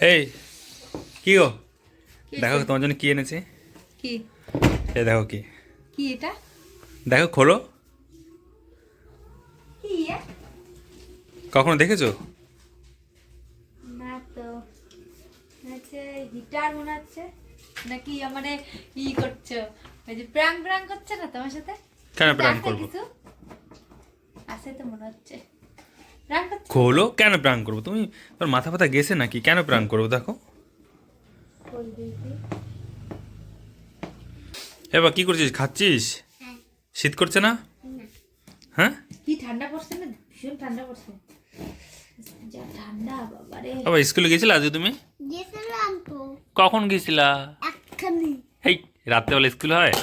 এই কি গো? দেখো তোমার জন্য কি এনেছি। কি? এই দেখো কি। কি এটা? দেখো খোলো। কি এ? কখনো দেখেছ? না তো। হচ্ছে হিটার মনে হচ্ছে। নাকি মানে ই করছ? ওই যে প্রাং প্রাং করছে না তোমার সাথে? কেন প্রাণ করব? আছে তো মনে হচ্ছে। প্রাং খোলো কেন প্রাণ করব? তুমি তোর মাথা ফাথা গেছে নাকি? কেন প্রাণ করব? দেখো। এবার কি করছিস? খাচ্ছিস? শীত করছে না? হ্যাঁ? কি ঠান্ডা পড়ছে না? ভীষণ ঠান্ডা পড়ছে। যা ঠান্ডা বাবারে আবার স্কুলে গেছিলে আজকে তুমি? গেছিলাম তো। কখন গেছিলা? একখানি। এই রাত্রেবেলা স্কুল হয়?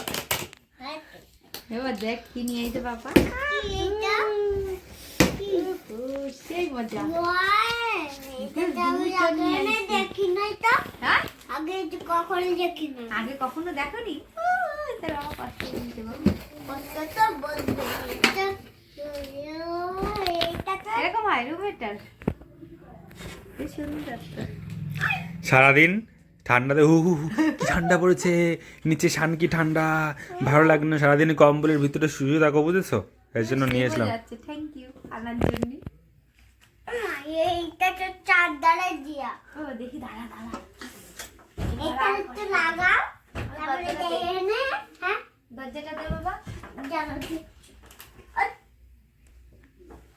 এবার দেখ কি নিয়ে আইতে বাবা এটা ও, সেই মজা। আগে কখনো দেখি না আগে কখনো দেখোনি কষ্ট দিতে তো এরকম হয় রুমেটার। সারাদিন ঠান্ডাতে হু হু কি ঠান্ডা পড়েছে নিচে শান কি ঠান্ডা ভালো লাগে না? সারাদিন কম্বলের ভিতরে শুয়ে থাকো বুঝেছ? এই জন্য নিয়ে এসলাম থ্যাংক ইউ আনার জন্য। এইটা তো চার দ্বারা দিয়া। ও দেখি দাঁড়া দাঁড়া। এটা একটু লাগাও। তারপরে এনে হ্যাঁ? দরজাটা দে বাবা। জানো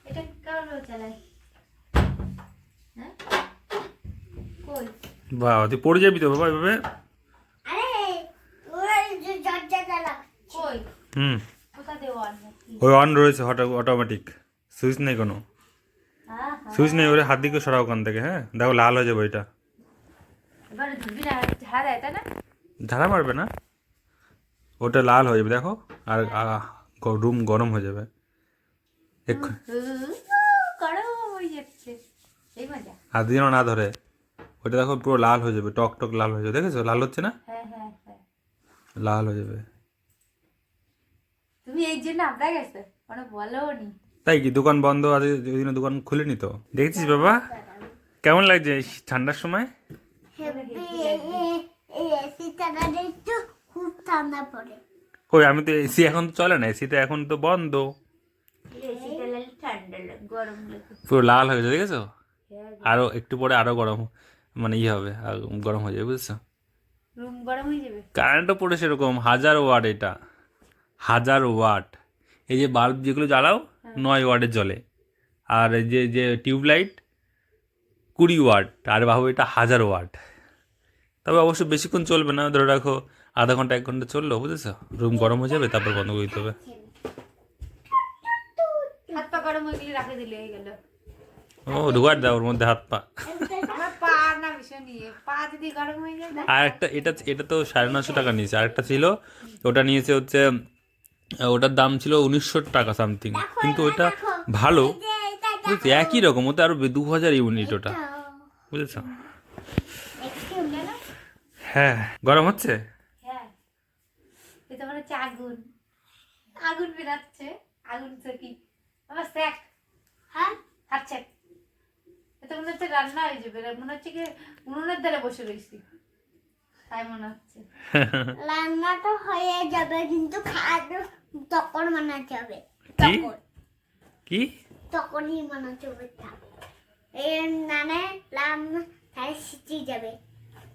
এটা কারও চালাই? হ্যাঁ? কই? বাহ তুই পড়ে যাবি তো বাবা এভাবে? আরে ওই যে দরজা জ্বালা কই? হুম। ওই অন রয়েছে অটোমেটিক সুইচ নেই কোনো। সুইচ নেই ওরে হাত দিকে সরাও ওখান থেকে হ্যাঁ? দেখো লাল হয়ে যাবে ওইটা। ঝাড়া মারবে না? ওটা লাল হয়ে যাবে দেখো আর রুম গরম হয়ে যাবে। হাত দিয়ে না ধরে। ওটা দেখো পুরো লাল হয়ে যাবে টক টক লাল হয়ে যাবে দেখেছ? লাল হচ্ছে না? হ্যাঁ হ্যাঁ হ্যাঁ। লাল হয়ে যাবে। তুমি এই জন্য আপনার গেছে? বলো নি তাই কি দোকান বন্ধ আছে ওই দিনে দোকান খুলেনি তো? দেখছিস বাবা? কেমন লাগছে ঠান্ডার সময়? কই আমি তো এসি এখন তো চলে না এসিতে এখন তো বন্ধ। এসিটা পুরো লাল হয়ে যাবে দেখেছ? আরও একটু পরে আরও গরম মানে ইয়ে হবে আর গরম হয়ে যাবে বুঝছ? রুম গরম হয়ে যাবে? কারেন্টও পড়ে সেরকম হাজার ওয়াট এটা। হাজার ওয়াট। এই যে বাল্ব যেগুলো জ্বালাও নয় ওয়াটের জ্বলে আর যে যে টিউবলাইট কুড়ি ওয়াট আর বাবু এটা হাজার ওয়াট তবে অবশ্য বেশিক্ষণ চলবে না ধরে রাখো আধা ঘণ্টা এক ঘণ্টা চলল বুঝেছ? রুম গরম হয়ে যাবে তারপর বন্ধ করে দিতে হবে। হাত পা গরম হয়ে গেলে রাখে দিলে হয়ে গেল। ও ঢুকার দাও ওর মধ্যে হাত পা। ইয়ে আর একটা এটা এটা তো সাড়ে নশো টাকা নিয়েছে। আর একটা ছিল ওটা নিয়েছে হচ্ছে ওটার দাম ছিল উনিশশো টাকা সামথিং কিন্তু ওটা ভালো। বুঝেছি? একই রকম ওটা আরও দু হাজার ইউনিট ওটা। বুঝেছ? হ্যাঁ। গরম হচ্ছে? হ্যাঁ। এটা আগুন। আগুন বেরাচ্ছে। আগুন কি? আমার স্যাক হ্যাঁ? এটা মনে হচ্ছে রান্না হয়ে যাবে। মনে হচ্ছে কি উনুনের ধারে বসে রয়েছি। তাই মনে হচ্ছে। রান্নাটা হয়ে যাবে কিন্তু খাওয়া তখন বানাতে হবে কি কি তখনই বানাতে হবে এর নামে লাম তাই সিটি যাবে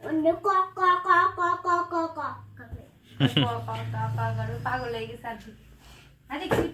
অন্য ক ক ক ক ক ক ক পাগল হয়ে গেছে আর